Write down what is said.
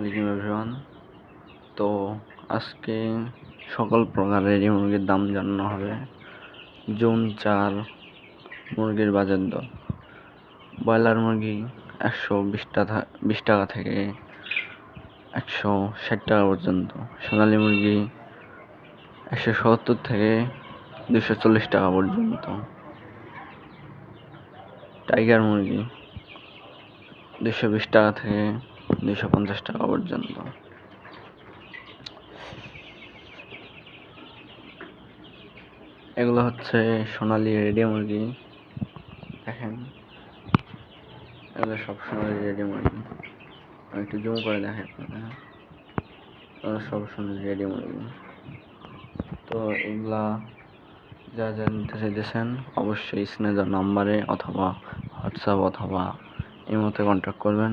আলাইকুম এভরিওয়ান তো আজকে সকল প্রকার রেডি মুরগির দাম জানানো হবে। জুন চার মুরগির বাজার দর। ব্রয়লার মুরগি একশো বিশ টাকা বিশ টাকা থেকে একশো ষাট টাকা পর্যন্ত। সোনালি মুরগি একশো সত্তর থেকে দুশো চল্লিশ টাকা পর্যন্ত। টাইগার মুরগি দুশো বিশ টাকা থেকে দুশো পঞ্চাশ টাকা পর্যন্ত। এগুলো হচ্ছে সোনালি রেডি মুরগি। দেখেন, এগুলো সব সোনালি রেডি মুরগি। আমি একটু জুম করে এগুলো সব সোনালি রেডি মুরগি। তো এগুলা যা যা নিতে চাইতেছেন, অবশ্যই দেওয়া নাম্বারে অথবা হোয়াটসঅ্যাপ অথবা এই মতে কন্ট্যাক্ট করবেন।